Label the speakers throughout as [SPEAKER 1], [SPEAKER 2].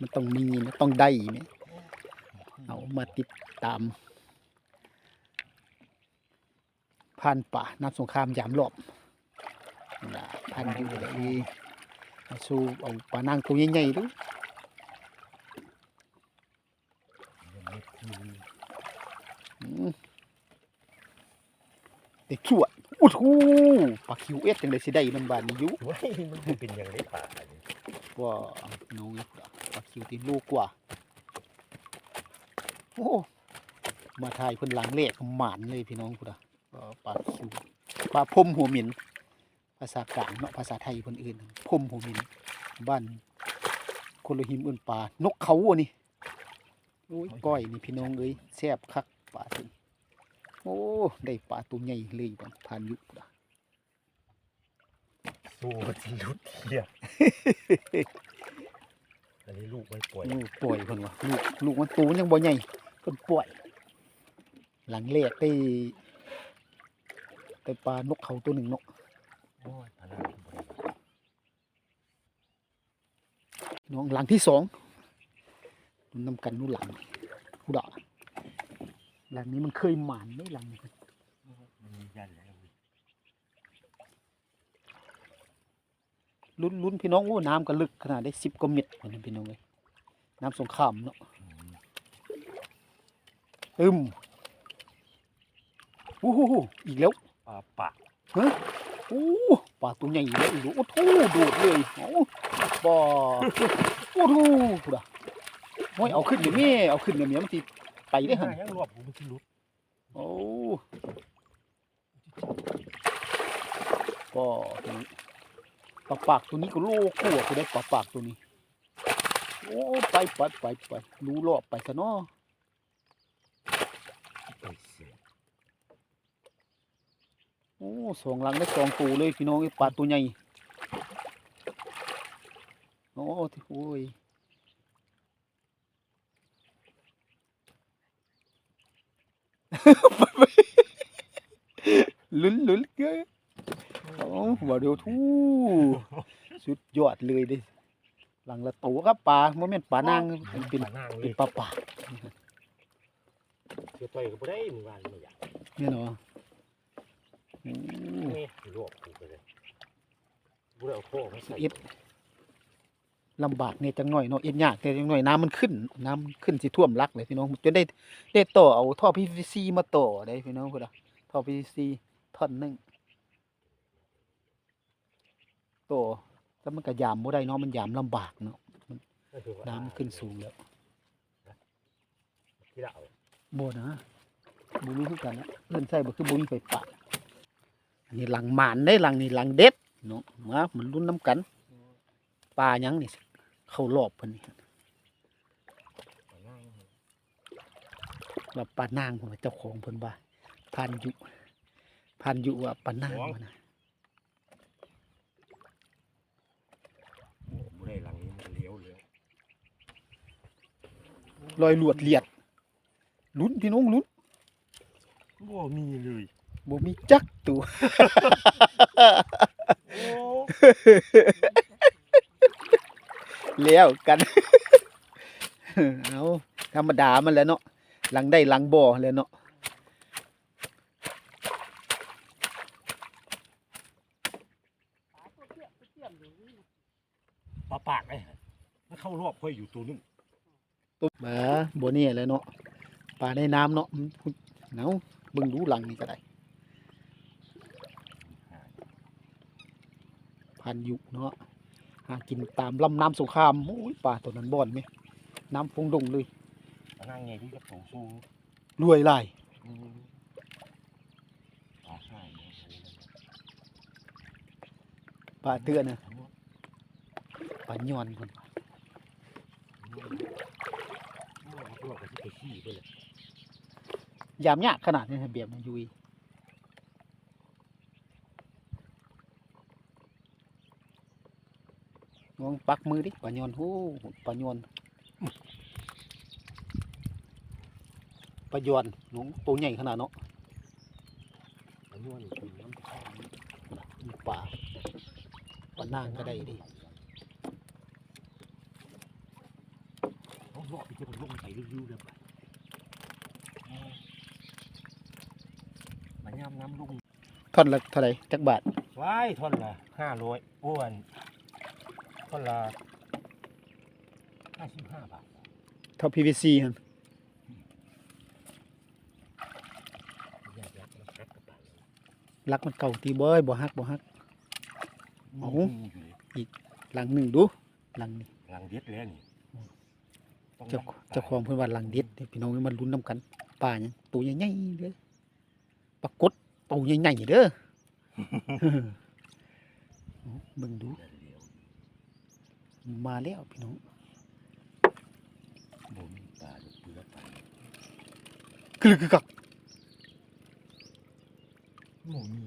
[SPEAKER 1] มันต้องมีนะต้องได้ไหมเอามาติดตามผ่านป่าน้ำสงครามยามรอบนะพันอยู่เลยเอาสู้เอาปลานางตัวใหญ่ๆดูอืมเด็กชั่วอู้หูปลาคิวเอสจังได้สิได้มันบานนี้อยุ
[SPEAKER 2] เว้ยมันจะเป็นอย่างไรป่านี่
[SPEAKER 1] ว่าน้อง ปลาคิวที่ลูกกว่า โอ้มาทายเพิ่นหลังเลขหมานเลยพี่น้องพุทธะก็ปลาคิวปลาพมหัวหมินภาษากลางเนาะภาษาไทยเพิ่นอื่นพมหัวหมินบ้านคนละหิมอื่นปลานกเขาอันนี้โอ้ยก้อยนี่พี่น้องเอ้ยแซ่บคักปลาตัวนี้โอ้ได้ปลาตัวใหญ่เลยบัดผ่านยุพุทธะ
[SPEAKER 2] สู้มันสิรุดเทีย อันนี้ลูกมันป่วย
[SPEAKER 1] ลูกป่วยเพิ่นว่าลูกลูกมันตูนยังบ่ใหญ่เพิ่นป่วย หลังเลขได้ได้ปลานกเขาตัวหนึ่งเนาะ
[SPEAKER 2] โอ้ยพนักบ่ได้
[SPEAKER 1] พี่น้องหลังที่สองมันนำกันนู่นหลังกูด่าหลังนี้มันเคยหมานไหมหลังนี้
[SPEAKER 2] มันมียันแล้วเว้ย
[SPEAKER 1] ลุ้นลุ้นพี่น้องโอ้น้ำก็ลึกขนาดได้สิบกว่าเมตรเหมือนกันพี่น้องเลยน้ำสงครามเนาะ
[SPEAKER 2] อืม
[SPEAKER 1] ตึมโอ้โหอีกแล้ว
[SPEAKER 2] ปลาปาก
[SPEAKER 1] โอ้ปลาตัวใหญ่อีกแล้วอีกแล้วโอ้โหโดดเลยโอ้บ่โอ้โหกูด่าโอ้ยเอาขึ้นเดี๋ยวนี้เอาขึ้นเดี๋ยวนี้มันทีไปได้หัน
[SPEAKER 2] ยังรวบกูมันสิรุด
[SPEAKER 1] โอ้ก็ตัวนี้ ปลาปากตัวนี้ก็โลกลัวกูได้ปลาปากตัวนี้ โอ้ไปไปไปไปรู้รอบไปซะเนาะโอ้สองหลังได้สองตัวเลยพี่น้องไอ้ปลาตัวใหญ่โอ้ที่โอ้ย ลุ้นลุ้นเก้ย โอ้ว่าเดี๋ยวทู่สุดยอดเลยเดิหลังละตัวครับปลาโมเมนต์ปลานางเป็นเป็น
[SPEAKER 2] ปลานางเล
[SPEAKER 1] เป็น
[SPEAKER 2] ย
[SPEAKER 1] ปลาปาก
[SPEAKER 2] เสียต่อยก็บ่ได้มึงว่าไม่อยาก
[SPEAKER 1] เนี่ยเนาะโอ้
[SPEAKER 2] นี่รวบกูไปเลยกูได้เอาโค้มาใส่
[SPEAKER 1] เอ็ดลำบากเนี่ยจังหน่อยเนาะเอ็ดยากแต่จังหน่อยน้ำมันขึ้น น้ำมันขึ้นสิท่วมรักเลยพี่น้องจนได้ได้ต่อเอาท่อ PVC มาต่อได้พี่น้องพุ่นอะท่อ PVC ท่อนหนึง ต่อแล้วมันก็ยามบ่ได้เนาะมันยามลำบากเนาะน้ำมันขึ้นสูงแล้ว
[SPEAKER 2] ที่เรา
[SPEAKER 1] บ่นะบ่มีคือกันนะเพิ่นใส่บ่คือบ่มีไฟป่าอันนี้หลังหมานได้หลังนี่หลังเด็ดเนาะมามันรุ่นน้ำกันปลาหยังนี่เข้ารอบเพิ่นนี่
[SPEAKER 2] ปลานาง
[SPEAKER 1] ว่าปลานางผมว่าเจ้าของเพิ่นว่าพันยุพันยุว่าปลานางว่านะ
[SPEAKER 2] โอ้บ่ได้หลังนี้มันเลี้ยวเลย
[SPEAKER 1] ลอยหลวดเลียดลุ้นพี่น้องลุ้น
[SPEAKER 2] บ่มีเลย
[SPEAKER 1] บ่มีจักตัว
[SPEAKER 2] โอ้
[SPEAKER 1] แล้วกันเอาธรรมดามันแหล้วเนาะหลังได้หลังบ่อแหล้วเนาะ
[SPEAKER 2] ปลาปากเลยมันเข้ารอบค่อยอยู่ตัวนึง
[SPEAKER 1] ตุ๊บมาบ่เนี่ยแหล้วเนาะปลาในน้ำเนาะมันเนาเบิ่งดูหลังนี่ก็ได้พันยุเนาะหากินตามลำน้ำสงครามโอ้ยปลาตัวนั้นบ่อนไหมน้ำฟงดงเลย
[SPEAKER 2] ปลานางไงที่จะโตสูง
[SPEAKER 1] รวยหลาย
[SPEAKER 2] อืมปลาใช่เนี่ย
[SPEAKER 1] ปลาเตือนนะปลาย้อนคน
[SPEAKER 2] รวบกับที่ไปขี้ไปเลย
[SPEAKER 1] ยามยากขนาดนี้นะเบียบนะยุยมองปักมือดิปลาย้อนโอ้ปลาย้อนปลาย้อนน้องตัวใหญ่ขนาดเนาะ
[SPEAKER 2] อันนี้มันเป็นน้ำข้าว
[SPEAKER 1] มีปลาปลานางก็ได้ดิ
[SPEAKER 2] รอบที่จะลงไปริ้วๆเลยไปมันย่ำน้ำลุง
[SPEAKER 1] ท่อนละเท่าไหร่จักบาท
[SPEAKER 2] ว้ายท่อนละห้าร้อยอ้วนท่อนละห้าสิบห้าบาท
[SPEAKER 1] เท่า PVC หั่น
[SPEAKER 2] อยากจะมาคัดกระเป๋า
[SPEAKER 1] ลักมันเก่าตีบ่อยบ่ฮักบ่ฮักเอ้า
[SPEAKER 2] มีอยู่เลย
[SPEAKER 1] หลังหนึงดูหลังนี้
[SPEAKER 2] หลังเด็ดแล้วนี่ต้อง
[SPEAKER 1] เจ้า
[SPEAKER 2] นับ
[SPEAKER 1] เจ้าของเพิ่นว่าหลังเด็ดเด้พี่น้องมันลุ้นนํกันป่าหยังตัวใหญ่ๆเด้อปรากฏตัวใหญ่ๆเด้อเอาเบิ่งดู
[SPEAKER 2] เดี๋ยว
[SPEAKER 1] มาแล้วพี่น้อง
[SPEAKER 2] บ่มีปลาลูกเปลือกไป
[SPEAKER 1] กึกกึกกัก
[SPEAKER 2] บ่มี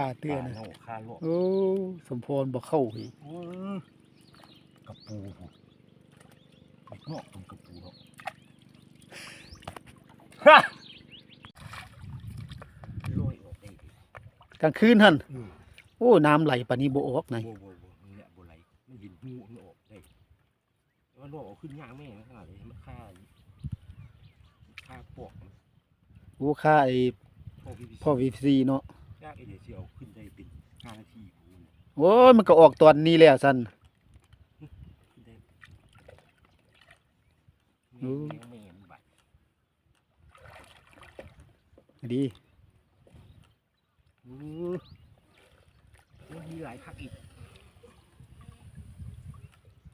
[SPEAKER 1] ป่าเตื้อ
[SPEAKER 2] ปล
[SPEAKER 1] นะ
[SPEAKER 2] เน่าคาโลก
[SPEAKER 1] โอ้สมพรบ่เข้าอีก
[SPEAKER 2] โอ้ยกระปูผมอีกนอกเป็นกระปูเนาะฮะลอยออกได้ดิ
[SPEAKER 1] กลางคืนหั่น
[SPEAKER 2] อืม
[SPEAKER 1] โอ้น้ำไหลปานนี้บ่ออกไหน
[SPEAKER 2] บ่บ่บ่นี่แหละบ่ไหลมันยินหูมันออกได้แต่ว่าลอกออกขึ้นยากแม่งขนาดนี้มันฆ่ามันฆ่าปวกมัน
[SPEAKER 1] โอ้ค่าไอ้
[SPEAKER 2] พ่อพี่
[SPEAKER 1] พ่อ VC เนาะ
[SPEAKER 2] ยากไอเดียที่เอาขึ้นได้เป็นห้านาทีผม
[SPEAKER 1] โอ้ยมันก็ออกตอนนี้แล้วซั่น
[SPEAKER 2] ขึ้นได้
[SPEAKER 1] โอ้
[SPEAKER 2] แม่งแม่งมันบัด
[SPEAKER 1] ดี
[SPEAKER 2] เออมันมีหลายคักอีก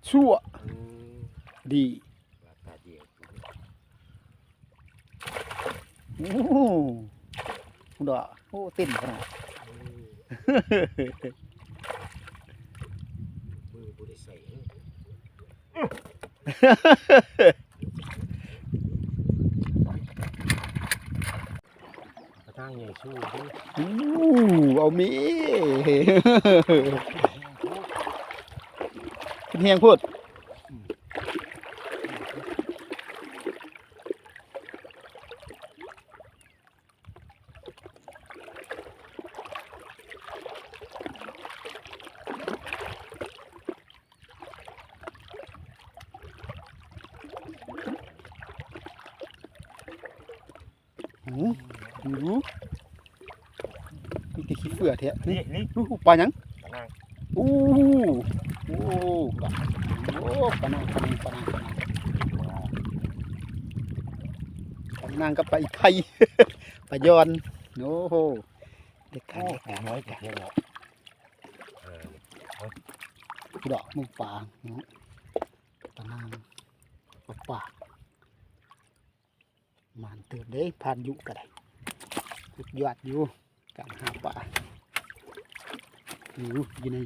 [SPEAKER 1] ชั่ว
[SPEAKER 2] เออ
[SPEAKER 1] ดี
[SPEAKER 2] ปลาตาเดียว
[SPEAKER 1] โอ้โห ดอกโอ้เต้นขนาด
[SPEAKER 2] มือบริใส่กระทั่งใหญ่สู้ด้วย
[SPEAKER 1] อู้เอามีขึ้นแฮงพูด หูดูดูมีแต่ขี้เฟื่อแท้นี่
[SPEAKER 2] นี่นี่
[SPEAKER 1] อู้ปลาหยัง
[SPEAKER 2] กระทั่ง
[SPEAKER 1] อู้โอ้ปลาโอ้ปลาหนังปลาหนังปลาหนังปลาหนังปลาหนังกับปลาอีไทยปลายอนโอ้โหเด็กกั
[SPEAKER 2] โอ้
[SPEAKER 1] นเด็ก
[SPEAKER 2] โห
[SPEAKER 1] กัน
[SPEAKER 2] น้อยกว่าเยอะเนาะเออ
[SPEAKER 1] ดอกมึงปลาเนาะปลาหนังปลาปาก มันเติมเด้ผ่านยุก็ได้สุดยอดอยู่การหาปลาอยู่อยู่ใน